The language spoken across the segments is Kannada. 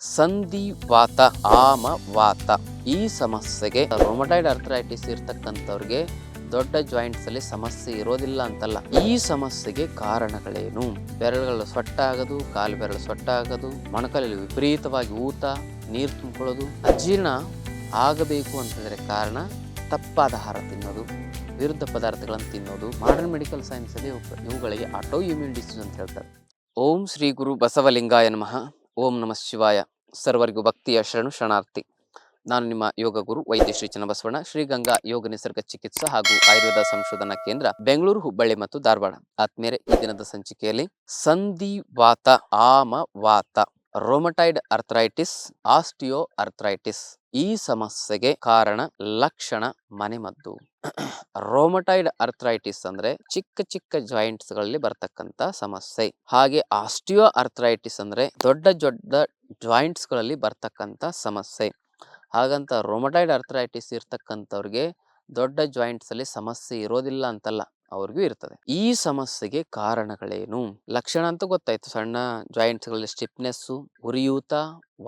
ಸಂಧಿವಾತ, ಆಮವಾತ ಈ ಸಮಸ್ಯೆಗೆ ರೊಮಟೈಡ್ ಅರ್ಥರೈಟಿಸ್ ಇರ್ತಕ್ಕಂಥವ್ರಿಗೆ ದೊಡ್ಡ ಜಾಯಿಂಟ್ಸ್ ಅಲ್ಲಿ ಸಮಸ್ಯೆ ಇರೋದಿಲ್ಲ ಅಂತಲ್ಲ. ಈ ಸಮಸ್ಯೆಗೆ ಕಾರಣಗಳೇನು? ಬೆರಳುಗಳು ಸೊಟ್ಟಾಗದು, ಕಾಲು ಬೆರಳು ಸೊಟ್ಟಾಗದು ಮೊಣಕಲಲ್ಲಿ ವಿಪರೀತವಾಗಿ ಊತ, ನೀರು ತುಂಬಿಕೊಳ್ಳೋದು, ಅಜೀರ್ಣ ಆಗಬೇಕು ಅಂತಂದರೆ ಕಾರಣ ತಪ್ಪಾದ ಆಹಾರ ತಿನ್ನೋದು, ವಿರುದ್ಧ ಪದಾರ್ಥಗಳನ್ನು ತಿನ್ನೋದು ಮಾಡರ್ನ್ ಮೆಡಿಕಲ್ ಸೈನ್ಸ್ ಅಲ್ಲಿ ಇವು- ಇವುಗಳಿಗೆ ಆಟೋ ಇಮ್ಯೂನ್ ಡಿಸೀಸ್ ಅಂತ ಹೇಳ್ತಾರೆ. ಓಂ ಶ್ರೀ ಗುರು ಬಸವಲಿಂಗಾಯ ನಮಃ. ಓಂ ನಮಃ ಶಿವಾಯ. ಸರ್ವರಿಗೂ ಭಕ್ತಿಯ ಶರಣು ಶರಣಾರ್ಥಿ. ನಾನು ನಿಮ್ಮ ಯೋಗ ಗುರು ವೈದ್ಯ ಶ್ರೀ ಚನ್ನಬಸವಣ್ಣ ಶ್ರೀಗಂಗಾ ಯೋಗ ನಿಸರ್ಗ ಚಿಕಿತ್ಸಾ ಹಾಗೂ ಆಯುರ್ವೇದ ಸಂಶೋಧನಾ ಕೇಂದ್ರ ಬೆಂಗಳೂರು, ಹುಬ್ಬಳ್ಳಿ ಮತ್ತು ಧಾರವಾಡ. ಆತ್ಮೇರೆ ಈ ದಿನದ ಸಂಚಿಕೆಯಲ್ಲಿ ಸಂಧಿವಾತ, ಆಮವಾತ, ರೋಮಟೈಡ್ ಅರ್ಥರೈಟಿಸ್ ಆಸ್ಟಿಯೋ ಅರ್ಥರೈಟಿಸ್ ಈ ಸಮಸ್ಯೆಗೆ ಕಾರಣ, ಲಕ್ಷಣ, ಮನೆಮದ್ದು. ರೋಮಟೈಡ್ ಅರ್ಥರೈಟಿಸ್ ಅಂದ್ರೆ ಚಿಕ್ಕ ಚಿಕ್ಕ ಜಾಯಿಂಟ್ಸ್ಗಳಲ್ಲಿ ಬರ್ತಕ್ಕಂತ ಸಮಸ್ಯೆ. ಹಾಗೆ ಆಸ್ಟಿಯೋ ಅರ್ಥರೈಟಿಸ್ ಅಂದ್ರೆ ದೊಡ್ಡ ದೊಡ್ಡ ಜಾಯಿಂಟ್ಸ್ಗಳಲ್ಲಿ ಬರ್ತಕ್ಕಂತ ಸಮಸ್ಯೆ. ಹಾಗಂತ ರೋಮಟೈಡ್ ಅರ್ಥರೈಟಿಸ್ ಇರ್ತಕ್ಕಂಥವ್ರಿಗೆ ದೊಡ್ಡ ಜಾಯಿಂಟ್ಸ್ ಅಲ್ಲಿ ಸಮಸ್ಯೆ ಇರೋದಿಲ್ಲ ಅಂತಲ್ಲ, ಅವ್ರಿಗೂ ಇರ್ತದೆ. ಈ ಸಮಸ್ಯೆಗೆ ಕಾರಣಗಳೇನು? ಲಕ್ಷಣ ಅಂತ ಗೊತ್ತಾಯ್ತು. ಸಣ್ಣ ಜಾಯಿಂಟ್ಸ್ಗಳಲ್ಲಿ ಸ್ಟಿಫ್ನೆಸ್ ಉರಿಯೂತ,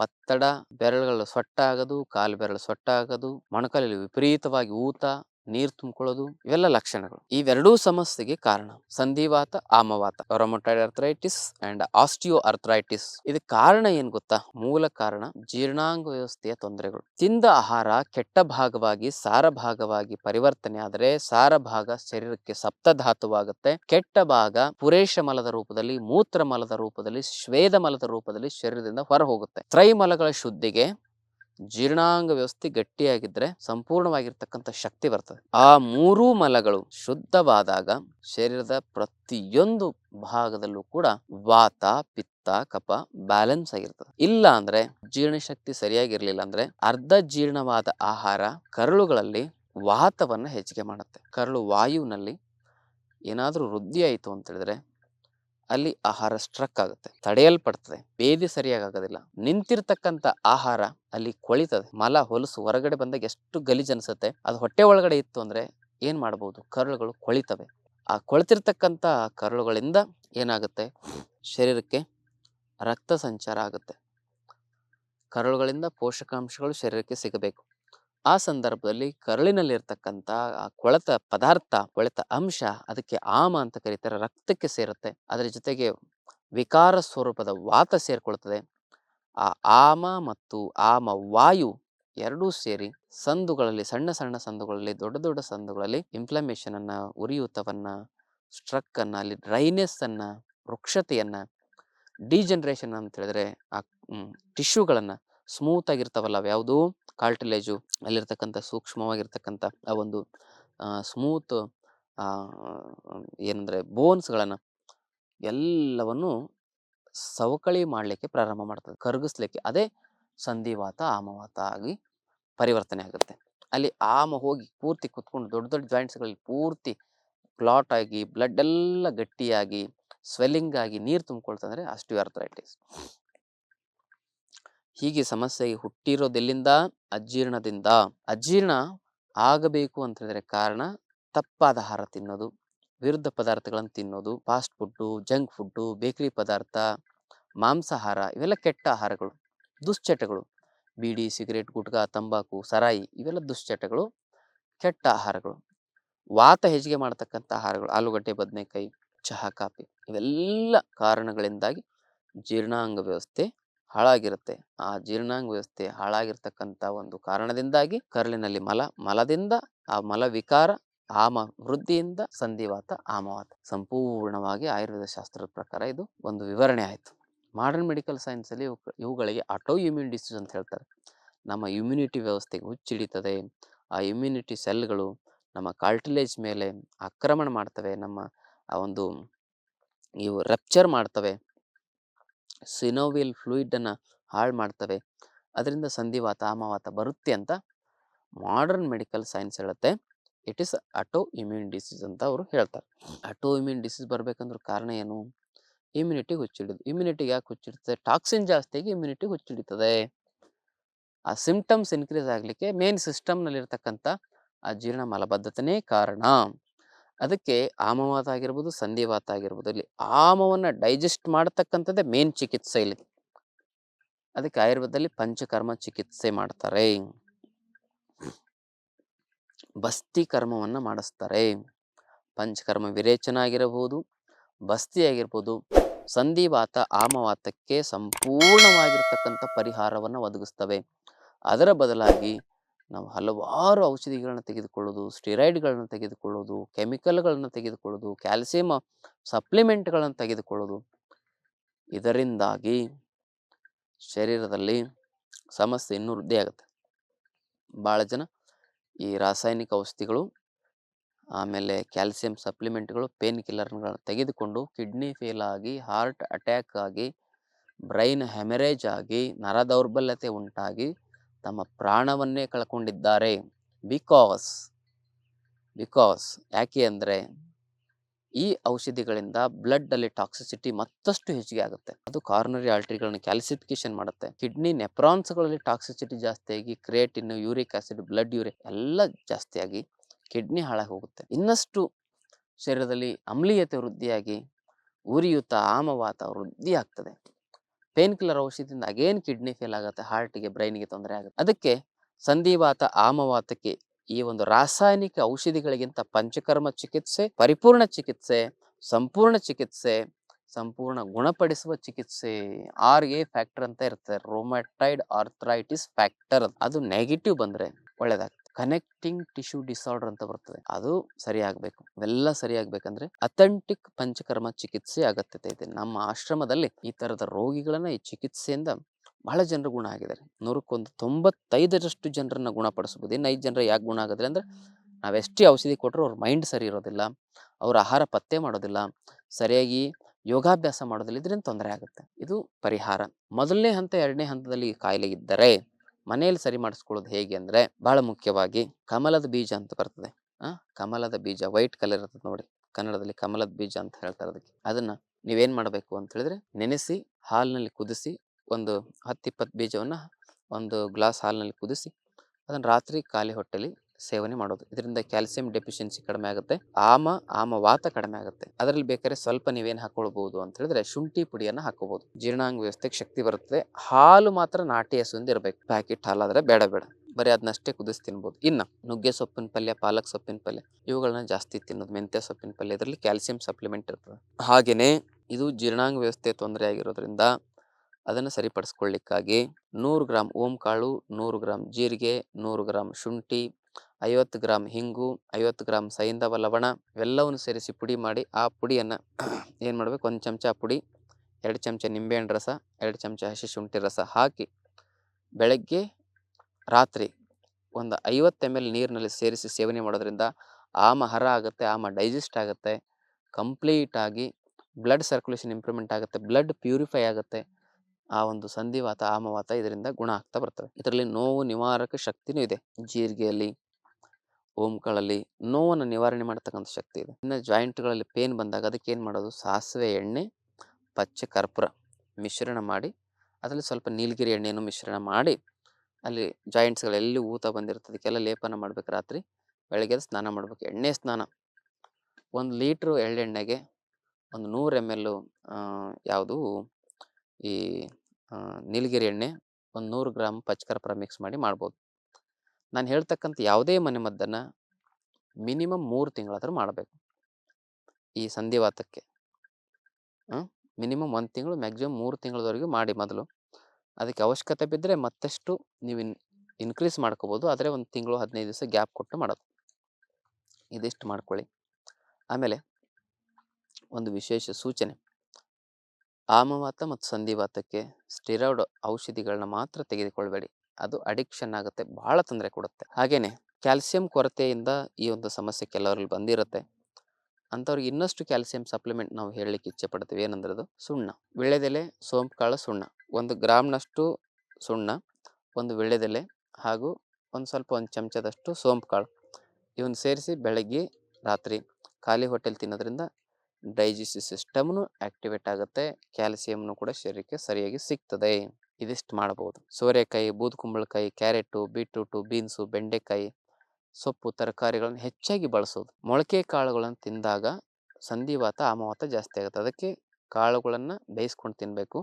ಒತ್ತಡ, ಬೆರಳುಗಳು ಸೊಟ್ಟಾಗದು, ಕಾಲು ಬೆರಳು ಸೊಟ್ಟಾಗದು ಮೊಣಕಲಲ್ಲಿ ವಿಪರೀತವಾಗಿ ಊತ ನೀರು ತುಂಬಿಕೊಳ್ಳೋದು, ಇವೆಲ್ಲ ಲಕ್ಷಣಗಳು. ಇವೆರಡೂ ಸಮಸ್ಯೆಗೆ ಕಾರಣ ಸಂಧಿವಾತ, ಆಮವಾತ rheumatoid arthritis and osteoarthritis ಇದಕ್ಕೆ ಕಾರಣ ಏನ್ ಗೊತ್ತಾ? ಮೂಲ ಕಾರಣ ಜೀರ್ಣಾಂಗ ವ್ಯವಸ್ಥೆಯ ತೊಂದರೆಗಳು. ತಿಂದ ಆಹಾರ ಕೆಟ್ಟ ಭಾಗವಾಗಿ, ಸಾರ ಭಾಗವಾಗಿ ಪರಿವರ್ತನೆ ಆದರೆ ಸಾರ ಭಾಗ ಶರೀರಕ್ಕೆ ಸಪ್ತಧಾತುವಾಗುತ್ತೆ. ಕೆಟ್ಟ ಭಾಗ ಪುರೇಶ ಮಲದ ರೂಪದಲ್ಲಿ, ಮೂತ್ರ ಮಲದ ರೂಪದಲ್ಲಿ, ಶ್ವೇದ ಮಲದ ರೂಪದಲ್ಲಿ ಶರೀರದಿಂದ ಹೊರ ಹೋಗುತ್ತೆ ತ್ರೈಮಲಗಳ ಶುದ್ಧಿಗೆ ಜೀರ್ಣಾಂಗ ವ್ಯವಸ್ಥೆ ಗಟ್ಟಿಯಾಗಿದ್ರೆ ಸಂಪೂರ್ಣವಾಗಿರ್ತಕ್ಕಂಥ ಶಕ್ತಿ ಬರ್ತದೆ. ಆ ಮೂರೂ ಮಲಗಳು ಶುದ್ಧವಾದಾಗ ಶರೀರದ ಪ್ರತಿಯೊಂದು ಭಾಗದಲ್ಲೂ ಕೂಡ ವಾತ, ಪಿತ್ತ ಕಪ ಬ್ಯಾಲೆನ್ಸ್ ಆಗಿರ್ತದೆ. ಇಲ್ಲ ಅಂದ್ರೆ ಜೀರ್ಣಶಕ್ತಿ ಸರಿಯಾಗಿರ್ಲಿಲ್ಲ ಅಂದ್ರೆ ಅರ್ಧ ಜೀರ್ಣವಾದ ಆಹಾರ ಕರಳುಗಳಲ್ಲಿ ವಾತವನ್ನ ಹೆಚ್ಚಿಗೆ ಮಾಡುತ್ತೆ. ಕರಳು ವಾಯುವಿನಲ್ಲಿ ಏನಾದರೂ ವೃದ್ಧಿ ಆಯಿತು ಅಂತ ಹೇಳಿದ್ರೆ ಅಲ್ಲಿ ಆಹಾರ ಸ್ಟ್ರಕ್ ಆಗುತ್ತೆ, ತಡೆಯಲ್ಪಡ್ತದೆ, ಬೇದಿ ಸರಿಯಾಗಿ ಆಗೋದಿಲ್ಲ ನಿಂತಿರ್ತಕ್ಕಂಥ ಆಹಾರ ಅಲ್ಲಿ ಕೊಳಿತದೆ, ಮಲ, ಹೊಲಸು ಹೊರಗಡೆ ಬಂದಾಗ ಎಷ್ಟು ಗಲೀಜ್ ಅನ್ಸುತ್ತೆ, ಅದು ಹೊಟ್ಟೆ ಒಳಗಡೆ ಇತ್ತು ಅಂದ್ರೆ ಏನು ಮಾಡ್ಬೋದು? ಕರುಳುಗಳು ಕೊಳಿತವೆ. ಆ ಕೊಳತಿರ್ತಕ್ಕಂಥ ಕರುಳುಗಳಿಂದ ಏನಾಗುತ್ತೆ? ಶರೀರಕ್ಕೆ ರಕ್ತ ಸಂಚಾರ ಆಗುತ್ತೆ. ಕರುಳುಗಳಿಂದ ಪೋಷಕಾಂಶಗಳು ಶರೀರಕ್ಕೆ ಸಿಗಬೇಕು. ಆ ಸಂದರ್ಭದಲ್ಲಿ ಕರುಳಿನಲ್ಲಿರ್ತಕ್ಕಂಥ, ಆ ಕೊಳೆತ ಪದಾರ್ಥ, ಕೊಳೆತ ಅಂಶ, ಅದಕ್ಕೆ ಆಮ ಅಂತ ಕರೀತಾರೆ, ರಕ್ತಕ್ಕೆ ಸೇರುತ್ತೆ. ಅದರ ಜೊತೆಗೆ ವಿಕಾರ ಸ್ವರೂಪದ ವಾತ ಸೇರ್ಕೊಳ್ತದೆ. ಆ ಆಮ ಮತ್ತು ಆಮ ವಾಯು ಎರಡೂ ಸೇರಿ ಸಂದುಗಳಲ್ಲಿ, ಸಣ್ಣ ಸಣ್ಣ ಸಂದುಗಳಲ್ಲಿ, ದೊಡ್ಡ ದೊಡ್ಡ ಸಂದುಗಳಲ್ಲಿ ಇನ್ಫ್ಲಮೇಷನ್ ಅನ್ನ ಉರಿಯೂತವನ್ನ ಸ್ಟ್ರಕ್ ಅನ್ನ ಅಲ್ಲಿ ಡ್ರೈನೆಸ್ ಅನ್ನ ವೃಕ್ಷತೆಯನ್ನ ಡಿಜನರೇಷನ್ ಅಂತ ಹೇಳಿದ್ರೆ ಆ ಟಿಶ್ಯೂಗಳನ್ನ ಸ್ಮೂತ್ ಆಗಿರ್ತಾವಲ್ಲ ಯಾವುದು ಕಾರ್ಟಿಲೇಜು ಅಲ್ಲಿರ್ತಕ್ಕಂಥ ಸೂಕ್ಷ್ಮವಾಗಿರ್ತಕ್ಕಂಥ ಆ ಒಂದು ಸ್ಮೂತ್ ಏನಂದರೆ ಬೋನ್ಸ್ಗಳನ್ನು ಎಲ್ಲವನ್ನು ಸವಕಳಿ ಮಾಡಲಿಕ್ಕೆ ಪ್ರಾರಂಭ ಮಾಡ್ತದೆ. ಕರಗಿಸ್ಲಿಕ್ಕೆ ಅದೇ ಸಂಧಿವಾತ, ಆಮವಾತ ಆಗಿ ಪರಿವರ್ತನೆ ಆಗುತ್ತೆ. ಅಲ್ಲಿ ಆಮ ಹೋಗಿ ಪೂರ್ತಿ ಕುತ್ಕೊಂಡು ದೊಡ್ಡ ದೊಡ್ಡ ಜಾಯಿಂಟ್ಸ್ಗಳಲ್ಲಿ ಪೂರ್ತಿ ಕ್ಲಾಟ್ ಆಗಿ ಬ್ಲಡ್ ಎಲ್ಲ ಗಟ್ಟಿಯಾಗಿ ಸ್ವೆಲ್ಲಿಂಗ್ ಆಗಿ ನೀರು ತುಂಬಿಕೊಳ್ತಂದ್ರೆ ಆಸ್ಟಿಯೋಆರ್ಥರೈಟಿಸ್ ಹೀಗೆ ಸಮಸ್ಯೆ ಹುಟ್ಟಿರೋದೆಲ್ಲಿಂದ ಅಜೀರ್ಣದಿಂದ. ಅಜೀರ್ಣ ಆಗಬೇಕು ಅಂತ ಹೇಳಿದ್ರೆ ಕಾರಣ ತಪ್ಪಾದ ಆಹಾರ ತಿನ್ನೋದು, ವಿರುದ್ಧ ಪದಾರ್ಥಗಳನ್ನು ತಿನ್ನೋದು fast food junk food bakery ಪದಾರ್ಥ, ಮಾಂಸಾಹಾರ ಇವೆಲ್ಲ ಕೆಟ್ಟ ಆಹಾರಗಳು, ದುಶ್ಚಟಗಳು. ಬೀಡಿ ಸಿಗರೇಟ್ ಗುಟ್ಕಾ, ತಂಬಾಕು, ಸರಾಯಿ ಇವೆಲ್ಲ ದುಶ್ಚಟಗಳು, ಕೆಟ್ಟ ಆಹಾರಗಳು. ವಾತ ಹೆಚ್ಚಿಗೆ ಮಾಡತಕ್ಕಂಥ ಆಹಾರಗಳು, ಆಲೂಗಡ್ಡೆ, ಬದನೆಕಾಯಿ, ಚಹಾ, ಕಾಫಿ ಇವೆಲ್ಲ ಕಾರಣಗಳಿಂದಾಗಿ ಜೀರ್ಣಾಂಗ ವ್ಯವಸ್ಥೆ ಹಾಳಾಗಿರುತ್ತೆ. ಆ ಜೀರ್ಣಾಂಗ ವ್ಯವಸ್ಥೆ ಹಾಳಾಗಿರ್ತಕ್ಕಂಥ ಒಂದು ಕಾರಣದಿಂದಾಗಿ ಕರಳಿನಲ್ಲಿ ಮಲ, ಮಲದಿಂದ ಆ ಮಲ ವಿಕಾರ, ಆಮ ವೃದ್ಧಿಯಿಂದ ಸಂಧಿವಾತ, ಆಮವಾತ. ಸಂಪೂರ್ಣವಾಗಿ ಆಯುರ್ವೇದ ಶಾಸ್ತ್ರದ ಪ್ರಕಾರ ಇದು ಒಂದು ವಿವರಣೆ ಆಯಿತು. ಮಾಡರ್ನ್ ಮೆಡಿಕಲ್ ಸೈನ್ಸ್ ಅಲ್ಲಿ ಇವು- ಇವುಗಳಿಗೆ ಆಟೋ ಇಮ್ಯೂನ್ ಡಿಸೀಸ್ ಅಂತ ಹೇಳ್ತಾರೆ. ನಮ್ಮ ಇಮ್ಯುನಿಟಿ ವ್ಯವಸ್ಥೆಗೆ ಹುಚ್ಚಿಡಿತದೆ. ಆ ಇಮ್ಯುನಿಟಿ ಸೆಲ್ಗಳು ನಮ್ಮ ಕಾರ್ಟಿಲೇಜ್ ಮೇಲೆ ಆಕ್ರಮಣ ಮಾಡ್ತವೆ. ನಮ್ಮ ಆ ಒಂದು ಇವು ರಪ್ಚರ್ ಮಾಡ್ತವೆ. ಸಿನೋವಿಯಲ್ ಫ್ಲೂಯಿಡನ್ನು ಹಾಳು ಮಾಡ್ತವೆ. ಅದರಿಂದ ಸಂಧಿವಾತ ಆಮವಾತ ಬರುತ್ತೆ ಅಂತ ಮಾಡರ್ನ್ ಮೆಡಿಕಲ್ ಸೈನ್ಸ್ ಹೇಳುತ್ತೆ. It is auto immune disease ಅಂತ ಅವರು ಹೇಳ್ತಾರೆ. ಅಟೋ ಇಮ್ಯೂನ್ ಡಿಸೀಸ್ ಬರಬೇಕಂದ್ರೆ ಕಾರಣ ಏನು? ಇಮ್ಯುನಿಟಿ ಹುಚ್ಚಿಡಿದು ಇಮ್ಯುನಿಟಿ ಯಾಕೆ ಹುಚ್ಚಿಡ್ತದೆ? ಟಾಕ್ಸಿನ್ ಜಾಸ್ತಿಯಾಗಿ ಇಮ್ಯುನಿಟಿ ಹುಚ್ಚಿಡಿತದೆ. ಆ ಸಿಂಪ್ಟಮ್ಸ್ ಇನ್ಕ್ರೀಸ್ ಆಗಲಿಕ್ಕೆ ಮೇನ್ ಸಿಸ್ಟಮ್ನಲ್ಲಿರ್ತಕ್ಕಂಥ ಆ ಜೀರ್ಣ ಮಲಬದ್ಧತೆನೇ ಕಾರಣ. ಅದಕ್ಕೆ ಆಮವಾತ ಆಗಿರ್ಬೋದು, ಸಂಧಿವಾತ ಆಗಿರ್ಬೋದು, ಇಲ್ಲಿ ಆಮವನ್ನ ಡೈಜೆಸ್ಟ್ ಮಾಡತಕ್ಕಂಥದ್ದೇ ಮೇನ್ ಚಿಕಿತ್ಸೆ ಇಲ್ಲಿ. ಅದಕ್ಕೆ ಆಯುರ್ವೇದದಲ್ಲಿ ಪಂಚಕರ್ಮ ಚಿಕಿತ್ಸೆ ಮಾಡ್ತಾರೆ. ಬಸ್ತಿ ಕರ್ಮವನ್ನ ಮಾಡಿಸ್ತಾರೆ. ಪಂಚಕರ್ಮ ವಿರೇಚನ ಆಗಿರಬಹುದು, ಬಸ್ತಿ ಆಗಿರ್ಬೋದು, ಸಂಧಿವಾತ, ಆಮವಾತಕ್ಕೆ ಸಂಪೂರ್ಣವಾಗಿರ್ತಕ್ಕಂಥ ಪರಿಹಾರವನ್ನು ಒದಗಿಸ್ತವೆ. ಅದರ ಬದಲಾಗಿ ನಾವು ಹಲವಾರು ಔಷಧಿಗಳನ್ನ ತೆಗೆದುಕೊಳ್ಳೋದು, ಸ್ಟಿರಾಯ್ಡ್ಗಳನ್ನ ತೆಗೆದುಕೊಳ್ಳೋದು, ಕೆಮಿಕಲ್ಗಳನ್ನ ತೆಗೆದುಕೊಳ್ಳೋದು, ಕ್ಯಾಲ್ಸಿಯಂ ಸಪ್ಲಿಮೆಂಟ್ಗಳನ್ನು ತೆಗೆದುಕೊಳ್ಳೋದು. ಇದರಿಂದಾಗಿ ಶರೀರದಲ್ಲಿ ಸಮಸ್ಯೆ ಇನ್ನೂ ವೃದ್ಧಿ ಆಗುತ್ತೆ. ಭಾಳ ಜನ ಈ ರಾಸಾಯನಿಕ ಔಷಧಿಗಳು, ಆಮೇಲೆ ಕ್ಯಾಲ್ಸಿಯಂ ಸಪ್ಲಿಮೆಂಟ್ಗಳು, ಪೇನ್ ಕಿಲ್ಲರ್ಗಳನ್ನು ತೆಗೆದುಕೊಂಡು ಕಿಡ್ನಿ ಫೇಲ್ ಆಗಿ, ಹಾರ್ಟ್ ಅಟ್ಯಾಕ್ ಆಗಿ, ಬ್ರೈನ್ ಹೆಮರೇಜ್ ಆಗಿ ನರ ದೌರ್ಬಲ್ಯತೆ ಉಂಟಾಗಿ ತಮ್ಮ ಪ್ರಾಣವನ್ನೇ ಕಳ್ಕೊಂಡಿದ್ದಾರೆ. ಬಿಕಾಸ್ ಬಿಕಾಸ್ ಯಾಕೆ ಅಂದರೆ ಈ ಔಷಧಿಗಳಿಂದ ಬ್ಲಡ್ಡಲ್ಲಿ ಟಾಕ್ಸಿಸಿಟಿ ಮತ್ತಷ್ಟು ಹೆಚ್ಚಿಗೆ ಆಗುತ್ತೆ. ಅದು ಕಾರ್ನರಿ ಆಲ್ಟ್ರಿಗಳನ್ನು ಕ್ಯಾಲ್ಸಿಫಿಕೇಶನ್ ಮಾಡುತ್ತೆ. ಕಿಡ್ನಿ ನೆಪ್ರಾನ್ಸ್ಗಳಲ್ಲಿ ಟಾಕ್ಸಿಸಿಟಿ ಜಾಸ್ತಿಯಾಗಿ creatine uric acid blood uric ಎಲ್ಲ ಜಾಸ್ತಿಯಾಗಿ ಕಿಡ್ನಿ ಹಾಳಾಗಿ ಹೋಗುತ್ತೆ ಇನ್ನಷ್ಟು ಶರೀರದಲ್ಲಿ ಅಮ್ಲೀಯತೆ ವೃದ್ಧಿಯಾಗಿ ಉರಿಯೂತ, ಆಮವಾತ ವೃದ್ಧಿ ಆಗ್ತದೆ ಪೇನ್ ಕಿಲ್ಲರ್ ಔಷಧಿಯಿಂದ ಅಗೇನ್ ಕಿಡ್ನಿ ಫೇಲ್ ಆಗುತ್ತೆ, ಹಾರ್ಟ್ಗೆ, ಬ್ರೈನ್ಗೆ ತೊಂದರೆ ಆಗುತ್ತೆ. ಅದಕ್ಕೆ ಸಂಧಿವಾತ, ಆಮವಾತಕ್ಕೆ ಈ ಒಂದು ರಾಸಾಯನಿಕ ಔಷಧಿಗಳಿಗಿಂತ ಪಂಚಕರ್ಮ ಚಿಕಿತ್ಸೆ, ಪರಿಪೂರ್ಣ ಚಿಕಿತ್ಸೆ, ಸಂಪೂರ್ಣ ಚಿಕಿತ್ಸೆ, ಸಂಪೂರ್ಣ ಗುಣಪಡಿಸುವ ಚಿಕಿತ್ಸೆ ಆರ್ ಎ ಫ್ಯಾಕ್ಟರ್ ಅಂತ ಇರುತ್ತೆ. ರೋಮಟೈಡ್ ಆರ್ಥರೈಟಿಸ್ ಫ್ಯಾಕ್ಟರ್ ಅದು ನೆಗೆಟಿವ್ ಬಂದ್ರೆ ಒಳ್ಳೇದಾಗುತ್ತೆ ಕನೆಕ್ಟಿಂಗ್ ಟಿಶ್ಯೂ ಡಿಸಾರ್ಡರ್ ಅಂತ ಬರ್ತದೆ. ಅದು ಸರಿಯಾಗಬೇಕು. ಇವೆಲ್ಲ ಸರಿಯಾಗಬೇಕಂದ್ರೆ ಅಥೆಂಟಿಕ್ ಪಂಚಕರ್ಮ ಚಿಕಿತ್ಸೆ ಅಗತ್ಯತೆ ಇದೆ. ನಮ್ಮ ಆಶ್ರಮದಲ್ಲಿ ಈ ತರದ ರೋಗಿಗಳನ್ನ ಈ ಚಿಕಿತ್ಸೆಯಿಂದ ಬಹಳ ಜನರು ಗುಣ ಆಗಿದ್ದಾರೆ. ನೂರಕ್ಕೊಂದು ತೊಂಬತ್ತೈದರಷ್ಟು ಜನರನ್ನ ಗುಣಪಡಿಸಬಹುದು ಇನ್ನು ಐದು ಜನರ ಯಾಕೆ ಗುಣ ಆಗೋದ್ರೆ ಅಂದ್ರೆ ನಾವೆಷ್ಟೇ ಔಷಧಿ ಕೊಟ್ಟರು ಅವ್ರ ಮೈಂಡ್ ಸರಿ ಇರೋದಿಲ್ಲ. ಅವ್ರ ಆಹಾರ ಪತ್ತೆ ಮಾಡೋದಿಲ್ಲ. ಸರಿಯಾಗಿ ಯೋಗಾಭ್ಯಾಸ ಮಾಡೋದಿಲ್ಲ. ಇದ್ರಿಂದ ತೊಂದರೆ ಆಗುತ್ತೆ. ಇದು ಪರಿಹಾರ. ಮೊದಲನೇ ಹಂತ ಎರಡನೇ ಹಂತದಲ್ಲಿ ಕಾಯಿಲೆ ಇದ್ದರೆ ಮನೆಯಲ್ಲಿ ಸರಿ ಮಾಡಿಸ್ಕೊಳ್ಳೋದು ಹೇಗೆ ಅಂದರೆ ಭಾಳ ಮುಖ್ಯವಾಗಿ ಕಮಲದ ಬೀಜ ಅಂತ ಬರ್ತದೆ. ಆ, ಕಮಲದ ಬೀಜ ವೈಟ್ ಕಲರ್ ಇರ್ತದೆ ನೋಡಿ. ಕನ್ನಡದಲ್ಲಿ ಕಮಲದ ಬೀಜ ಅಂತ ಹೇಳ್ತಾರೆ ಅದಕ್ಕೆ. ಅದನ್ನ ನೀವೇನು ಮಾಡಬೇಕು ಅಂತ ಹೇಳಿದ್ರೆ ನೆನೆಸಿ ಹಾಲಿನಲ್ಲಿ ಕುದಿಸಿ ಒಂದು ಹತ್ತು ಇಪ್ಪತ್ತು ಬೀಜವನ್ನ ಒಂದು ಗ್ಲಾಸ್ ಹಾಲಿನಲ್ಲಿ ಕುದಿಸಿ ಅದನ್ನು ರಾತ್ರಿ ಖಾಲಿ ಹೊಟ್ಟೆಲಿ ಸೇವನೆ ಮಾಡೋದು. ಇದರಿಂದ ಕ್ಯಾಲ್ಸಿಯಂ ಡೆಫಿಷಿಯನ್ಸಿ ಕಡಿಮೆ ಆಗುತ್ತೆ. ಆಮ ಆಮ ವಾತ ಕಡಿಮೆ ಆಗುತ್ತೆ. ಅದರಲ್ಲಿ ಬೇಕಾದ್ರೆ ಸ್ವಲ್ಪ ನೀವೇನು ಹಾಕೊಳ್ಬಹುದು ಅಂತ ಹೇಳಿದ್ರೆ ಶುಂಠಿ ಪುಡಿಯನ್ನು ಹಾಕೋಬಹುದು ಜೀರ್ಣಾಂಗ ವ್ಯವಸ್ಥೆಗೆ ಶಕ್ತಿ ಬರುತ್ತದೆ ಹಾಲು ಮಾತ್ರ ನಾಟಿ ಹಸುವಿಂದ ಇರಬೇಕು. ಪ್ಯಾಕೆಟ್ ಹಾಲಾದ್ರೆ ಬೇಡ ಬೇಡ. ಬರೀ ಅದನ್ನಷ್ಟೇ ಕುದಿಸಿ ತಿನ್ಬೋದು. ಇನ್ನು ನುಗ್ಗೆ ಸೊಪ್ಪಿನ ಪಲ್ಯ, ಪಾಲಕ್ ಸೊಪ್ಪಿನ ಪಲ್ಯ ಇವುಗಳನ್ನ ಜಾಸ್ತಿ ತಿನ್ನೋದು. ಮೆಂತ್ಯ ಸೊಪ್ಪಿನ ಪಲ್ಯ, ಇದರಲ್ಲಿ ಕ್ಯಾಲ್ಸಿಯಂ ಸಪ್ಲಿಮೆಂಟ್ ಇರ್ತದೆ. ಹಾಗೆಯೇ ಇದು ಜೀರ್ಣಾಂಗ ವ್ಯವಸ್ಥೆ ತೊಂದರೆ ಆಗಿರೋದ್ರಿಂದ ಅದನ್ನು ಸರಿಪಡಿಸ್ಕೊಳ್ಳಿಕ್ಕಾಗಿ ನೂರು ಗ್ರಾಮ್ ಓಂ ಕಾಳು ನೂರು ಗ್ರಾಮ್ ಜೀರಿಗೆ, ನೂರು ಗ್ರಾಮ್ ಶುಂಠಿ ಐವತ್ತು ಗ್ರಾಮ್ ಹಿಂಗು, ಐವತ್ತು ಗ್ರಾಮ್ ಸೈಂಧವ ಲವಣ ಇವೆಲ್ಲವನ್ನು ಸೇರಿಸಿ ಪುಡಿ ಮಾಡಿ ಆ ಪುಡಿಯನ್ನು ಏನು ಮಾಡಬೇಕು? ಒಂದು ಚಮಚ ಪುಡಿ, ಎರಡು ಚಮಚ ನಿಂಬೆಹಣ್ಣು ರಸ, ಎರಡು ಚಮಚ ಹಸಿ ಶುಂಠಿ ರಸ ಹಾಕಿ ಬೆಳಗ್ಗೆ ರಾತ್ರಿ ಒಂದು ಐವತ್ತು ಎಂ ಎಲ್ ನೀರಿನಲ್ಲಿ ಸೇರಿಸಿ ಸೇವನೆ ಮಾಡೋದ್ರಿಂದ ಆಮ ಹರ ಆಗುತ್ತೆ ಆಮ ಡೈಜೆಸ್ಟ್ ಆಗುತ್ತೆ ಕಂಪ್ಲೀಟಾಗಿ ಬ್ಲಡ್ ಸರ್ಕ್ಯುಲೇಷನ್ ಇಂಪ್ರೂವ್ಮೆಂಟ್ ಆಗುತ್ತೆ, ಬ್ಲಡ್ ಪ್ಯೂರಿಫೈ ಆಗುತ್ತೆ, ಆ ಒಂದು ಸಂಧಿವಾತ, ಆಮವಾತ ಇದರಿಂದ ಗುಣ ಆಗ್ತಾ ಬರ್ತವೆ. ಇದರಲ್ಲಿ ನೋವು ನಿವಾರಕ ಶಕ್ತಿನೂ ಇದೆ. ಜೀರಿಗೆಯಲ್ಲಿ ಓಂಗಳಲ್ಲಿ ನೋವನ್ನು ನಿವಾರಣೆ ಮಾಡ್ತಕ್ಕಂಥ ಶಕ್ತಿ ಇದೆ. ಇನ್ನು ಜಾಯಿಂಟ್ಗಳಲ್ಲಿ ಪೇನ್ ಬಂದಾಗ ಅದಕ್ಕೆ ಏನು ಮಾಡೋದು? ಸಾಸಿವೆ ಎಣ್ಣೆ, ಪಚ್ಚೆ ಕರ್ಪೂರ ಮಿಶ್ರಣ ಮಾಡಿ, ಅದರಲ್ಲಿ ಸ್ವಲ್ಪ ನೀಲಗಿರಿ ಎಣ್ಣೆಯನ್ನು ಮಿಶ್ರಣ ಮಾಡಿ, ಅಲ್ಲಿ ಜಾಯಿಂಟ್ಸ್ಗಳೆಲ್ಲಿ ಊತ ಬಂದಿರ್ತದೆ, ಅದಕ್ಕೆಲ್ಲ ಲೇಪನ ಮಾಡ್ಬೇಕು ರಾತ್ರಿ. ಬೆಳಗ್ಗೆ ಸ್ನಾನ ಮಾಡ್ಬೇಕು. ಎಣ್ಣೆ ಸ್ನಾನ. ಒಂದು ಲೀಟ್ರು ಎಳ್ಳೆಣ್ಣೆಗೆ ಒಂದು ನೂರು ಎಂ ಎಲ್ಲು ಯಾವುದು? ಈ ನೀಲಗಿರಿ ಎಣ್ಣೆ ಒಂದು ನೂರು ಗ್ರಾಮ್ ಪಚ್ಚಕರ್ಪೂರ ಮಿಕ್ಸ್ ಮಾಡಿ ಮಾಡ್ಬೋದು. ನಾನು ಹೇಳ್ತಕ್ಕಂಥ ಯಾವುದೇ ಮನೆಮದ್ದನ್ನು ಮಿನಿಮಮ್ ಮೂರು ತಿಂಗಳಾದರೂ ಮಾಡಬೇಕು. ಈ ಸಂಧಿವಾತಕ್ಕೆ ಮಿನಿಮಮ್ ಒಂದು ತಿಂಗಳು, ಮ್ಯಾಕ್ಸಿಮಮ್ ಮೂರು ತಿಂಗಳವರೆಗೂ ಮಾಡಿ ಮೊದಲು. ಅದಕ್ಕೆ ಅವಶ್ಯಕತೆ ಬಿದ್ದರೆ ಮತ್ತಷ್ಟು ನೀವು ಇನ್, ಇನ್ಕ್ರೀಸ್ ಮಾಡ್ಕೋಬೋದು. ಆದರೆ ಒಂದು ತಿಂಗಳು, ಹದಿನೈದು ದಿವಸ ಗ್ಯಾಪ್ ಕೊಟ್ಟು ಮಾಡೋದು. ಇದಿಷ್ಟು ಮಾಡ್ಕೊಳ್ಳಿ. ಆಮೇಲೆ ಒಂದು ವಿಶೇಷ ಸೂಚನೆ. ಆಮವಾತ ಮತ್ತು ಸಂಧಿವಾತಕ್ಕೆ ಸ್ಟಿರಾಯ್ಡ್ ಔಷಧಿಗಳನ್ನ ಮಾತ್ರ ತೆಗೆದುಕೊಳ್ಬೇಡಿ. ಅದು ಅಡಿಕ್ಷನ್ ಆಗುತ್ತೆ ಬಹಳ ತೊಂದರೆ ಕೊಡುತ್ತೆ. ಹಾಗೇನೆ ಕ್ಯಾಲ್ಸಿಯಂ ಕೊರತೆಯಿಂದ ಈ ಒಂದು ಸಮಸ್ಯೆ ಕೆಲವರಲ್ಲಿ ಬಂದಿರುತ್ತೆ. ಅಂಥವ್ರಿಗೆ ಇನ್ನಷ್ಟು ಕ್ಯಾಲ್ಸಿಯಂ ಸಪ್ಲಿಮೆಂಟ್ ನಾವು ಹೇಳಲಿಕ್ಕೆ ಇಚ್ಛೆ ಪಡ್ತೀವಿ. ಏನಂದ್ರೆ ಅದು ಸುಣ್ಣ. ವಿಳ್ಳೆದೆಲೆ ಸೋಂಪು ಕಾಳು, ಸುಣ್ಣ. ಒಂದು ಗ್ರಾಮ್ನಷ್ಟು ಸುಣ್ಣ, ಒಂದು ವಿಳ್ಳೆದೆಲೆ ಹಾಗೂ ಒಂದು ಸ್ವಲ್ಪ ಒಂದು ಚಮಚದಷ್ಟು ಸೋಂಪು ಕಾಳು. ಇವನ್ನ ಸೇರಿಸಿ ಬೆಳಗ್ಗೆ, ರಾತ್ರಿ ಖಾಲಿ ಹೋಟೆಲ್ ತಿನ್ನೋದ್ರಿಂದ ಡೈಜೆಸ್ಟಿವ್ ಸಿಸ್ಟಮ್ನು ಆ್ಯಕ್ಟಿವೇಟ್ ಆಗುತ್ತೆ. ಕ್ಯಾಲ್ಸಿಯಂನು ಕೂಡ ಶರೀರಕ್ಕೆ ಸರಿಯಾಗಿ ಸಿಗ್ತದೆ. ಇದಿಷ್ಟು ಮಾಡಬಹುದು ಸೋರೆಕಾಯಿ, ಬೂದುಕುಂಬಳಕಾಯಿ, ಕ್ಯಾರೆಟು, ಬೀಟ್ರೂಟು, ಬೀನ್ಸು, ಬೆಂಡೆಕಾಯಿ, ಸೊಪ್ಪು, ತರಕಾರಿಗಳನ್ನು ಹೆಚ್ಚಾಗಿ ಬಳಸೋದು. ಮೊಳಕೆ ಕಾಳುಗಳನ್ನು ತಿಂದಾಗ ಸಂಧಿವಾತ, ಆಮವಾತ ಜಾಸ್ತಿ ಆಗುತ್ತೆ. ಅದಕ್ಕೆ ಕಾಳುಗಳನ್ನು ಬೇಯಿಸ್ಕೊಂಡು ತಿನ್ನಬೇಕು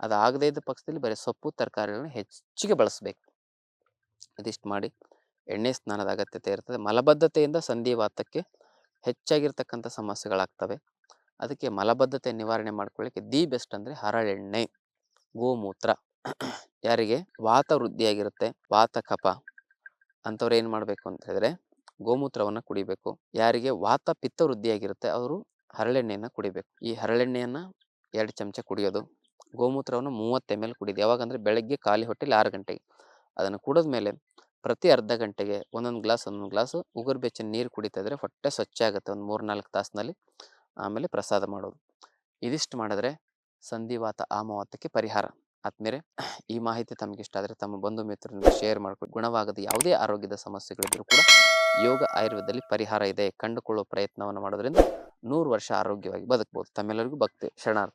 ಅದಾಗದೇ ಇದ್ದ ಪಕ್ಷದಲ್ಲಿ ಬರೀ ಸೊಪ್ಪು, ತರಕಾರಿಗಳನ್ನು ಹೆಚ್ಚಿಗೆ ಬಳಸಬೇಕು. ಇದಿಷ್ಟು ಮಾಡಿ. ಎಣ್ಣೆ ಸ್ನಾನದ ಅಗತ್ಯತೆ ಇರ್ತದೆ. ಮಲಬದ್ಧತೆಯಿಂದ ಸಂಧಿವಾತಕ್ಕೆ ಹೆಚ್ಚಾಗಿರ್ತಕ್ಕಂಥ ಸಮಸ್ಯೆಗಳಾಗ್ತವೆ. ಅದಕ್ಕೆ ಮಲಬದ್ಧತೆ ನಿವಾರಣೆ ಮಾಡ್ಕೊಳ್ಳಿಕ್ಕೆ ದಿ ಬೆಸ್ಟ್ ಅಂದರೆ ಹರಳೆಣ್ಣೆ, ಗೋಮೂತ್ರ. ಯಾರಿಗೆ? ವಾತ ವೃದ್ಧಿಯಾಗಿರುತ್ತೆ. ವಾತ ಕಪ ಅಂಥವ್ರು ಏನು ಮಾಡಬೇಕು ಅಂತ ಹೇಳಿದ್ರೆ, ಗೋಮೂತ್ರವನ್ನು ಕುಡಿಬೇಕು. ಯಾರಿಗೆ? ವಾತ ಪಿತ್ತ ವೃದ್ಧಿಯಾಗಿರುತ್ತೆ, ಅವರು ಹರಳೆಣ್ಣೆಯನ್ನು ಕುಡಿಬೇಕು. ಈ ಹರಳೆಣ್ಣೆಯನ್ನು ಎರಡು ಚಮಚ ಕುಡಿಯೋದು. ಗೋಮೂತ್ರವನ್ನು ಮೂವತ್ತು ಎಂ ಎಲ್ ಕುಡಿಯೋದು ಯಾವಾಗಂದರೆ ಬೆಳಗ್ಗೆ ಖಾಲಿ ಹೊಟ್ಟೆಲಿ ಆರು ಗಂಟೆಗೆ. ಅದನ್ನು ಕುಡಿದ ಮೇಲೆ ಪ್ರತಿ ಅರ್ಧ ಗಂಟೆಗೆ ಒಂದೊಂದು ಗ್ಲಾಸ್ ಒಂದೊಂದು ಗ್ಲಾಸ್ ಉಗುರು ಬೆಚ್ಚಿನ ನೀರು ಕುಡಿತಾ ಇದ್ದರೆ ಹೊಟ್ಟೆ ಸ್ವಚ್ಛ ಆಗುತ್ತೆ. ಒಂದು ಮೂರು ನಾಲ್ಕು ತಾಸಿನಲ್ಲಿ ಆಮೇಲೆ ಪ್ರಸಾದ ಮಾಡೋದು. ಇದಿಷ್ಟು ಮಾಡಿದ್ರೆ ಸಂಧಿವಾತ, ಆಮವಾತಕ್ಕೆ ಪರಿಹಾರ. ಆದ್ಮೇಲೆ ಈ ಮಾಹಿತಿ ತಮಗೆ ಇಷ್ಟ ಆದರೆ ತಮ್ಮ ಬಂಧು ಮಿತ್ರರಿಂದ ಶೇರ್ ಮಾಡಿಕೊಂಡು ಗುಣವಾಗದ ಯಾವುದೇ ಆರೋಗ್ಯದ ಸಮಸ್ಯೆಗಳಿದ್ದರೂ ಕೂಡ ಯೋಗ ಆಯುರ್ವೇದದಲ್ಲಿ ಪರಿಹಾರ ಇದೆ. ಕಂಡುಕೊಳ್ಳುವ ಪ್ರಯತ್ನವನ್ನು ಮಾಡೋದ್ರಿಂದ ನೂರು ವರ್ಷ ಆರೋಗ್ಯವಾಗಿ ಬದುಕಬಹುದು ತಮ್ಮೆಲ್ಲರಿಗೂ ಭಕ್ತಿ, ಶರಣಾರ್ಥಿ.